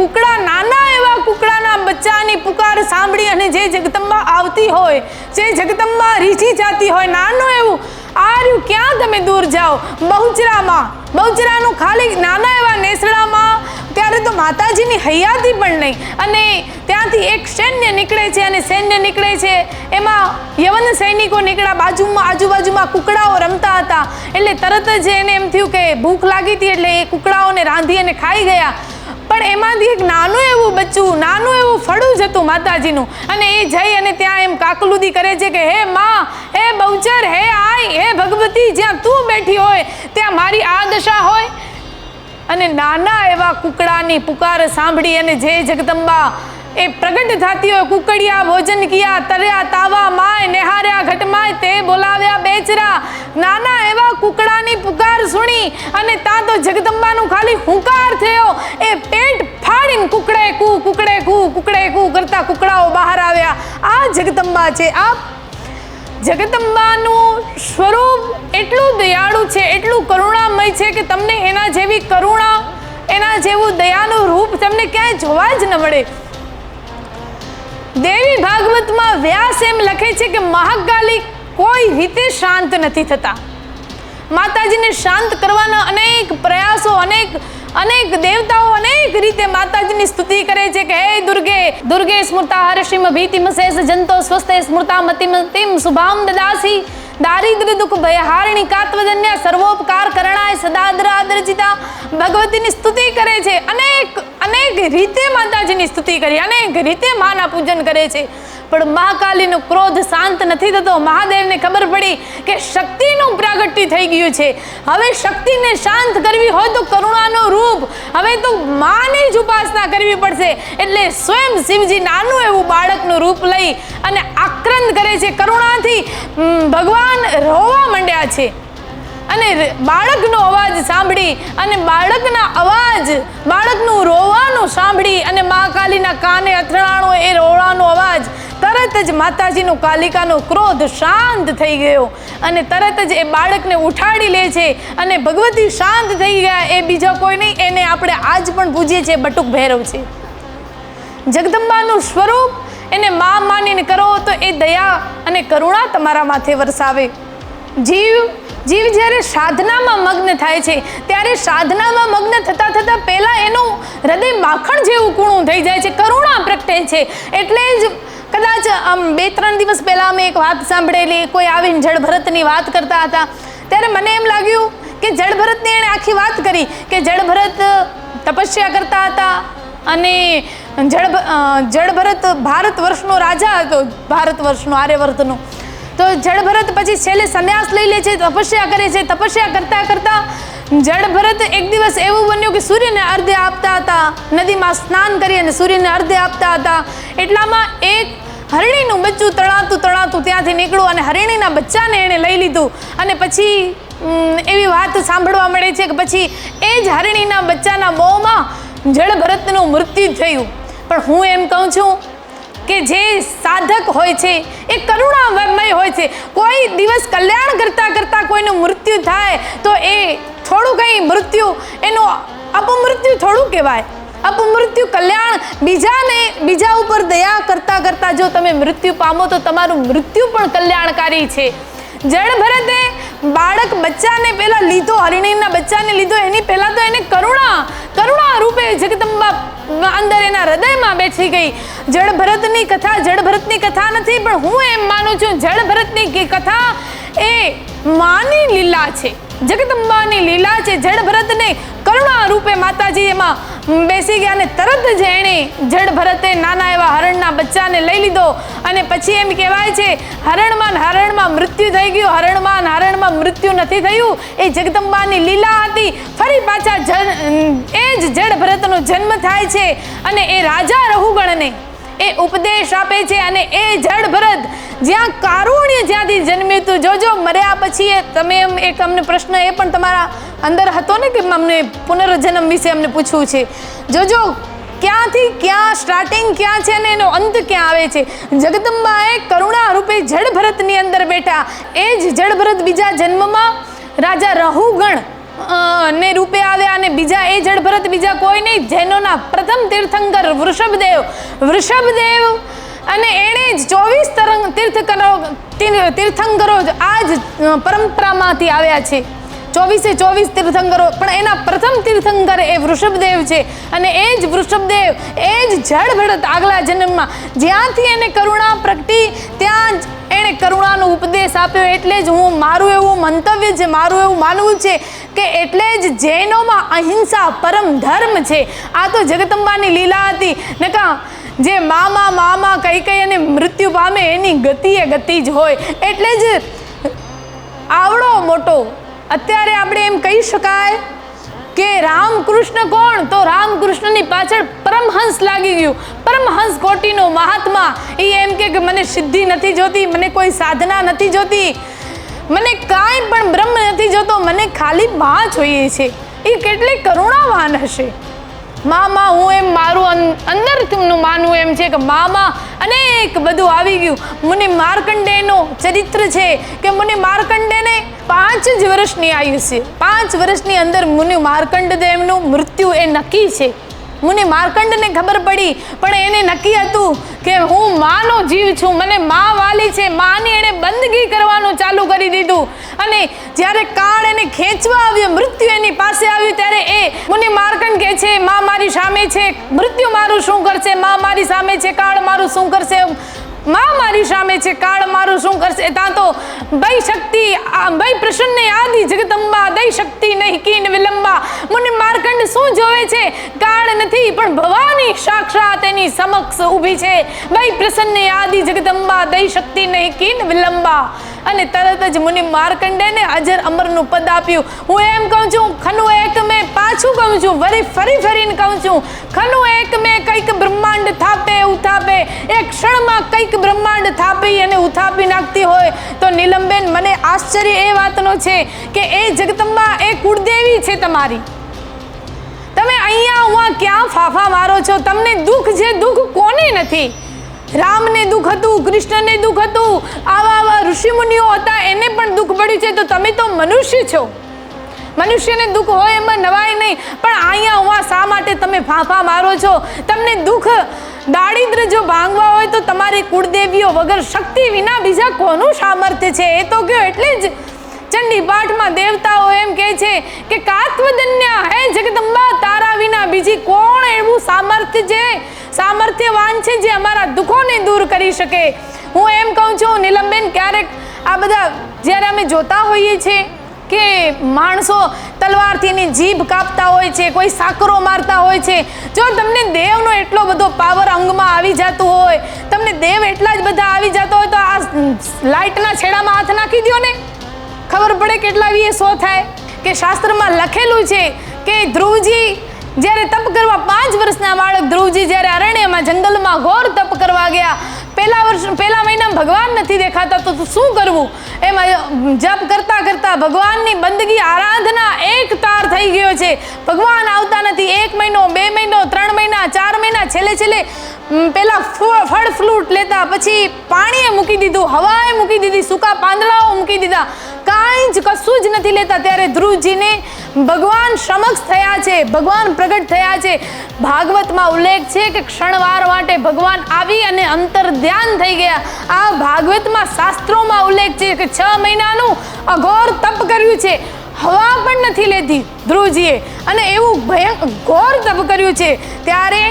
કુકડા, નાના એવા કુકડાના બચ્ચાની પુકાર સાંભળી અને જે જગદંબા આવતી હોય, જે જગદંબા રીઝી જાતી હોય, નાનું એવું, આર્યું, ક્યાં તમે દૂર જાઓ? બહુચરામાં, બહુચરાનું ખાલી નાના એવા નેસડામાં, ત્યારે તો માતાજીની હૈયાતી પણ નહીં. અને ત્યાંથી એક સૈન્ય નીકળે છે અને સૈન્ય નીકળે છે, એમાં યવન સૈનિકો નીકળ્યા, બાજુમાં, આજુબાજુમાં કુકડાઓ રમતા હતા. એટલે તરત જ એને એમ થયું કે ભૂખ લાગી હતી, એટલે એ કુકડાઓને રાંધી અને ખાઈ ગયા. પણ એમાંથી એક નાનું એવું બચ્ચું, નાનું એવું ફળું જ હતું માતાજીનું. અને એ જઈ અને ત્યાં એમ કાકલુદી કરે છે કે, હે માં, હે બહુચર, હે આય હે ભગવતી, જ્યાં તું બેઠી હોય, ત્યાં મારી આ દશા હોય. અને નાના એવા કુકડાની પુકાર સાંભળી અને જે જગદંબા એ પ્રગટ થતી હોય, કુકડિયા, ભોજન કિયા તર્યા તાવા માય, નેહાર્યા ઘટમાય તે બોલાવ્યા બેચરા. નાના એવા કુકડાની પુકાર સુણી અને ત્યાં તો જગદંબાનું ખાલી હુંકાર થયો એ પેટ ફાડીને કુકડે કુ, કુકડે કુ કુકડે કુ કરતા કુકડાઓ બહાર આવ્યા. આ જગદંબા છે. આ જગદંબાનું સ્વરૂપ એટલું દયાળુ છે, એટલું કરુણામય છે કે તમને એના જેવી કરુણા, એના જેવું દયાનું રૂપ તમને ક્યાંય જોવા જ ન મળે. દેવી ભાગવતમાં વ્યાસ એમ લખે છે કે મહાકાલી કોઈ રીતે શાંત નથી થતા. માતાજીને શાંત કરવાના અનેક પ્રયાસો, અનેક અનેક દેવતાઓ અનેક રીતે માતાજીની સ્તુતિ કરે છે કે, હે દુર્ગે દુર્ગે સ્મૃતા હર્ષિમ ભીતિમ શેષ જંતો સ્વસ્તે સ્મૃતા મતિમ તિમ શુભામ દદાસી. દારિદ્ર દુઃખ ભયહારિણી કાત્વજન્ય સર્વોપકાર કરણાય સદાદ્રાદ્રજિતા ભગવતીની સ્તુતિ કરે છે. અનેક અનેક રીતે માતાજીની સ્તુતિ કરી? અનેક રીતે માના પૂજન કરે છે. પણ મહાકાલીનો ક્રોધ શાંત નથી થતો. મહાદેવને ખબર પડી કે શક્તિનું પ્રાગટ્ય થઈ ગયું છે. હવે શક્તિને શાંત કરવી હોય તો કરુણાનો રૂપ હવે તો માની જ ઉપાસના કરવી પડશે. એટલે સ્વયં શિવજી નાનું એવું બાળકનું રૂપ લઈ અને આક્રંદ કરે છે. કરુણાથી ભગવાન રોવા માંડ્યા છે. અને બાળકનો અવાજ સાંભળી અને બાળકના અવાજ, બાળકનું રોવાનું સાંભળી અને મા કાલીના કાને અથડાણો, એ રોવાનો અવાજ તરત જ માતાજીનો કાલિકાનો ક્રોધ શાંત થઈ ગયો અને તરત જ એ બાળકને ઉઠાડી લે છે અને ભગવતી શાંત થઈ ગયા. એ બીજા કોઈ નહીં, એને આપણે આજ પણ પૂજીએ છીએ બટુક ભૈરવ છે. જગદંબાનું સ્વરૂપ એને મા માનીને કરો તો એ દયા અને કરુણા તમારા માથે વરસાવે. જીવ જીવ જ્યારે સાધનામાં મગ્ન થાય છે, ત્યારે સાધનામાં મગ્ન થતાં થતાં પહેલાં એનું હૃદય માખણ જેવું કૂણું થઈ જાય છે, કરુણા પ્રગટે છે. એટલે જ કદાચ આમ બે ત્રણ દિવસ પહેલાં અમે એક વાત સાંભળેલી, કોઈ આવીને જળભરતની વાત કરતા હતા. ત્યારે મને એમ લાગ્યું કે જળભરતની એણે આખી વાત કરી કે જળભરત તપસ્યા કરતા હતા અને જળ જળભરત ભારત વર્ષનો રાજા હતો, ભારત વર્ષનો આર્યવર્તનો. તો જળ ભરત પછી છેલ્લે સંન્યાસ લઈ લે છે, તપસ્યા કરે છે. તપસ્યા કરતા કરતા જળ ભરત એક દિવસ એવું બન્યું કે સૂર્યને અર્ધે આપતા હતા. નદીમાં સ્નાન કરી અને સૂર્યને અર્ધે આપતા હતા. એટલામાં એક હરણીનું બચ્ચું તણાતું તણાતું ત્યાંથી નીકળ્યું અને હરણીના બચ્ચાને એણે લઈ લીધું. અને પછી એવી વાત સાંભળવા મળે છે કે પછી એ જ હરણીના બચ્ચાના મોંમાં જળ ભરતનું મૃત્યુ થયું. પણ હું એમ કહું છું કે જે સાધક હોય છે, એ કરુણામય હોય છે. કોઈ દિવસ કલ્યાણ કરતા કરતાં કોઈનું મૃત્યુ થાય, તો એ થોડું કંઈ મૃત્યુ, એનું અપમૃત્યુ થોડું કહેવાય. અપમૃત્યુ કલ્યાણ બીજાને, બીજા ઉપર દયા કરતાં કરતાં જો તમે મૃત્યુ પામો, તો તમારું મૃત્યુ પણ કલ્યાણકારી છે. જળ ભરતે બાળક બચ્ચાને પહેલા લીધો હરિણીના બચ્ચાને લીધો, એની પહેલા તો એને કરુણા કરુણા રૂપે જગદંબા અંદર એના હૃદયમાં બેઠી ગઈ. જળ ભરતની કથા જળ ભરતની કથા નથી, પણ હું એમ માનું છું જળ ભરતની કથા એ માની લીલા છે. જગદંબાની લીલા છે જળ ભરતને કરુણા રૂપે માતાજી એમાં બેસી ગયા અને તરત જ એણે જળ ભરતે નાના એવા હરણના બચ્ચાને લઈ લીધો અને પછી એમ કહેવાય છે, હરણમાં હરણમાં મૃત્યુ થઈ ગયું, હરણમાં હરણમાં મૃત્યુ નથી થયું. એ જગદંબાની લીલા હતી. ફરી પાછા એ જ ભરતનો જન્મ થાય છે અને એ રાજા રહુગણને એ ઉપદેશ આપે છે અને એ જળ ભરત જ્યાં કારુણ્ય જ્યાંથી જન્મ્યું હતું. જોજો મર્યા પછી એ તમે એમ એક અમને પ્રશ્ન એ પણ તમારા અંદર હતો ને કે અમને પુનર્જન્મ વિશે અમને પૂછવું છે? જોજો ક્યાંથી ક્યાં સ્ટાર્ટિંગ ક્યાં છે ને એનો અંત ક્યાં આવે છે? જગદંબાએ કરુણા રૂપે જળ ભરતની અંદર બેઠા. એ જ જળ ભરત બીજા જન્મમાં રાજા રહુગણ ને રૂપે આવ્યા અને બીજા એ જળભરત બીજા કોઈ નહીં, જૈનોના પ્રથમ તીર્થંકર વૃષભદેવ. વૃષભદેવ અને એણે જ ચોવીસ તરંગ તીર્થકરો તીર- તીર્થંકરો આ જ પરંપરામાંથી આવ્યા છે. ચોવીસે ચોવીસ તીર્થંકરો, પણ એના પ્રથમ તીર્થંકર એ વૃષભદેવ છે. અને એ જ વૃષભદેવ, એ જ જળ ભરત આગલા જન્મમાં. જ્યાંથી એને કરુણા પ્રગટી, ત્યાં જ એણે કરુણાનો ઉપદેશ આપ્યો. એટલે જ હું મારું એવું મંતવ્ય છે, મારું એવું માનવું છે કે એટલે જ જૈનોમાં અહિંસા પરમ ધર્મ છે. આ તો જગદંબાની લીલા હતી. નકા, જે મામા મામા કઈ કઈ અને મૃત્યુ પામે એની ગતિ એ ગતિ જ હોય. એટલે જ આવડો મોટો અત્યારે આપણે એમ કહી શકાય કે રામકૃષ્ણ કોણ? તો રામકૃષ્ણની પાછળ પરમહંસ લાગી ગયું. પરમહંસ કોટીનો મહાત્મા. એ એમ કે મને સિદ્ધિ નથી જોતી, મને કોઈ સાધના નથી જોતી. મને કાંઈ પણ બ્રહ્મ નથી જોતો, મને ખાલી માં જોઈએ છે. એ કેટલી કરુણાવાન હશે. મામા, હું એમ મારું અન- અંદરનું માનવું એમ છે કે મામા અનેક બધું આવી ગયું. મને માર્કંડેયનો ચરિત્ર છે કે મને માર્કંડેને પાંચ જ વર્ષની આયુષ્ય પાંચ વર્ષની અંદર મુનિ માર્કંડ દેવનું મૃત્યુ એ નક્કી છે. મુનિ માર્કંડને ખબર પડી, પણ એને નક્કી હતું કે હું માનો જીવ છું, મને મા વાલી છે, માની એણે બંદગી કરવાનું ચાલુ કરી દીધું. અને જ્યારે કાળ એને ખેંચવા આવ્યો, મૃત્યુ એની પાસે આવ્યું, ત્યારે એ મુનિ માર્કંડ કહે છે, મા મારી સામે છે, મૃત્યુ મારું શું કરશે? મા મારી સામે છે, કાળ મારું શું કરશે? મા મારી સામે છે, કાળ મારું શું કરશે? ત્યાં તો ભય શક્તિ ભય પ્રસન્ન આદિ જગદંબા, દય શક્તિ નહીં, કીન વિલંબા. મુનિ માર્કંડ શું જોવે છે? કાળ નથી, પણ ભવાની સાક્ષાત એની સમક્ષ ઊભી છે. ભય પ્રસન્ન આદિ જગદંબા, દય શક્તિ નહીં, કીન વિલંબા. અને તરત જ મુનિ માર્કંડેને અજર અમરનું પદ આપ્યું. હું એમ કહું છું ખનુ એક મેં પાછું કહું છું, વરી ફરી ફરીને કહું છું. ખનું એક મેં કંઈક બ્રહ્માંડ થાપે ઉથાપે એક ક્ષણમાં કંઈક બ્રહ્માંડ થાપી અને ઉથાપી નાખતી હોય તો નીલમબેન, મને આશ્ચર્ય એ વાતનો છે કે એ જગદંબા, એ કુળદેવી છે તમારી. તમે અહીંયા હું ક્યાં ફાફા મારો છો? તમને દુઃખ છે? દુઃખ કોને નથી? રામને દુઃખ હતું, કૃષ્ણને દુઃખ હતું, આવા આવા ઋષિમુનિઓ હતા, એને પણ દુઃખ પડ્યું છે. તો તમે તો મનુષ્ય છો. મનુષ્યને દુઃખ હોય એમાં નવાય નહીં. પણ અહીંયા હું શા માટે તમે ફાંફા મારો છો? તમને દુઃખ દારિદ્ર જો ભાંગવા હોય તો તમારી કુળદેવીઓ વગર શક્તિ વિના બીજા કોનું સામર્થ્ય છે? એ તો કયો એટલે જ ચંડી પાઠમાં દેવતાઓ એમ કહે છે કે કાત્વદન્યા હે જગદંબા, તારા વિના બીજી કોણ એવું સામર્થ્ય છે? સામર્થ્યવાન છે જે અમારા દુઃખોને દૂર કરી શકે. હું એમ કહું છું, નીલમબેન, ક્યારેક આ બધા જ્યારે અમે જોતા હોઈએ છીએ કે માણસો તલવારથી એની જીભ કાપતા હોય છે, કોઈ સાકરો મારતા હોય છે. જો તમને દેવનો એટલો બધો પાવર અંગમાં આવી જતો હોય, તમને દેવ એટલા જ બધા આવી જતો હોય, તો આ લાઇટના છેડામાં હાથ નાખી દો ને. ખબર પડે કેટલા વીએ સો થાય. કે શાસ્ત્રમાં લખેલું છે કે ધ્રુવજી જ્યારે તપ કરવા પાંચ વર્ષના બાળક ધ્રુવજી જ્યારે અરણ્યમાં જંગલમાં ઘોર તપ કરવા ગયા પહેલા વર્ષ, પહેલા મહિનામાં ભગવાન નથી દેખાતા, તો શું કરવું? એમાં જપ કરતાં કરતાં ભગવાનની બંદગી, આરાધના એક તાર થઈ ગયો છે. ભગવાન આવતા નથી. એક મહિનો, બે મહિનો, ત્રણ મહિના, ચાર મહિના, છેલ્લે છેલ્લે પહેલાં ફળ, ફ્રૂટ લેતા, પછી પાણીએ મૂકી દીધું, હવાએ મૂકી દીધી, સૂકા પાંદડાઓ મૂકી દીધા. કાંઈ જ કશું જ નથી લેતા. ત્યારે ધ્રુવજીને ભગવાન સમક્ષ થયા છે, ભગવાન પ્રગટ થયા છે. ભાગવતમાં ઉલ્લેખ છે કે ક્ષણવાર માટે ભગવાન આવી અને અંતર ધ્યાન થઈ ગયા. આ ભાગવતમાં શાસ્ત્રોમાં ઉલ્લેખ છે કે છ મહિનાનું અઘોર તપ કર્યું છે. હવા પણ નથી લેતી ધ્રુવજીએ અને એવું ભયંકર ઘોર તપ કર્યું છે. ત્યારે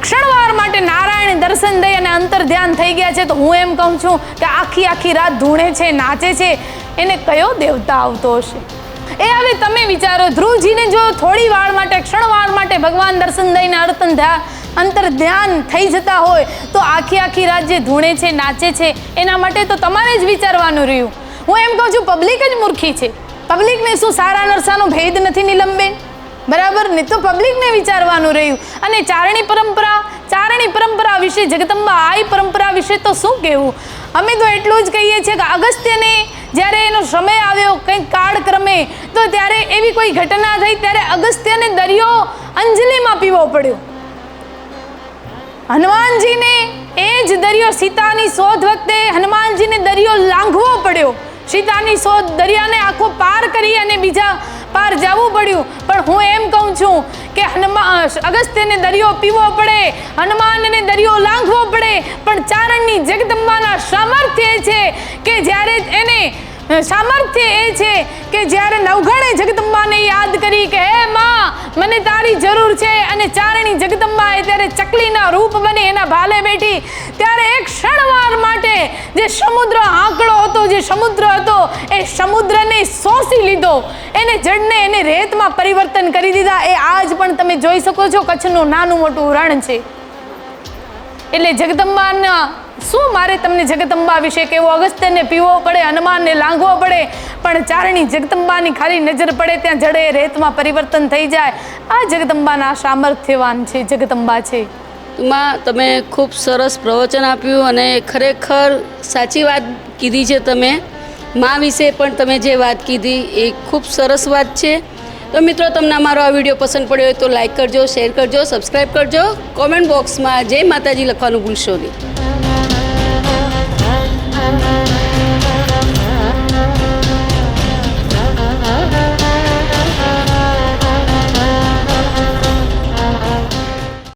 ક્ષણવાર માટે નારાયણ દર્શન દઈ અને અંતર ધ્યાન થઈ ગયા છે. તો હું એમ કહું છું કે આખી આખી રાત ધૂણે છે, નાચે છે. એને કયો દેવતા આવતો હશે? એ હવે તમે વિચારો, ધ્રુવજીને જો થોડી વાર માટે, ક્ષણવાર માટે ભગવાન દર્શન દઈને અર્તન ધ્યા, અંતર ધ્યાન થઈ જતા હોય, તો આખી આખી રાત જે ધૂણે છે, નાચે છે, એના માટે તો તમારે જ વિચારવાનું રહ્યું. હું એમ કહું છું પબ્લિક જ મૂર્ખી છે. પબ્લિકને શું સારા નરસાનો ભેદ નથી નિલંબેન બરાબર? ને તો પબ્લિકને વિચારવાનું રહ્યું. અને ચારણી પરંપરા ચારણી પરંપરા વિશે, જગદંબા આઈ પરંપરા વિશે તો શું કહેવું? અમે તો એટલું જ કહીએ છીએ કે અગસ્ત્યને જ્યારે એનો સમય આવ્યો, કંઈક કાળક્રમે, તો ત્યારે એવી કોઈ ઘટના થઈ ત્યારે અગસ્ત્યને દરિયો અંજલિમાં પીવો પડ્યો. હનુમાનજીને એ જ દરિયો સીતાની શોધ વખતે હનુમાનજીને દરિયો લાંઘવો પડ્યો. સીતાની શોધ દરિયાને આખો પાર કરી અને બીજા પાર જવું પડ્યું. પણ હું એમ કહું છું કે હનુમાન અગસ્ત્યને દરિયો પીવો પડે, હનુમાનને દરિયો લાંઘવો પડે, પણ ચારણની જગદંબાના સામર્થ્ય છે કે જ્યારે એને સામર્થ્ય એ છે કે જ્યારે નવઘણે જગદંબાને યાદ કરી કે મને તારી જરૂર છે અને ચારણી જગદંબા એ ત્યારે ચકલીના રૂપ બની એના ભાલે બેઠી. ત્યારે એક ક્ષણવાર માટે જે સમુદ્ર આંકડો હતો, જે સમુદ્ર હતો, એ સમુદ્રને શોષી લીધો. એને જળને એને રેતમાં પરિવર્તન કરી દીધા. એ આજ પણ તમે જોઈ શકો છો કચ્છનું નાનું મોટું રણ છે. એટલે જગદંબાના, શું મારે તમને જગદંબા વિશે કેવો અગસ્ત્યને પીવો પડે, હનુમાનને લાંઘવો પડે, પણ ચારણી જગદંબાની ખાલી નજર પડે, ત્યાં જડે રેતમાં પરિવર્તન થઈ જાય. આ જગદંબાના સામર્થ્યવાન છે, જગદંબા છે. માં, તમે ખૂબ સરસ પ્રવચન આપ્યું અને ખરેખર સાચી વાત કીધી છે તમે. મા વિશે પણ તમે જે વાત કીધી એ ખૂબ સરસ વાત છે. તો મિત્રો, તમને અમારો આ વીડિયો પસંદ પડ્યો હોય તો લાઈક કરજો શેર કરજો સબસ્ક્રાઈબ કરજો. કોમેન્ટ બોક્સમાં જય માતાજી લખવાનું ભૂલશો નહીં.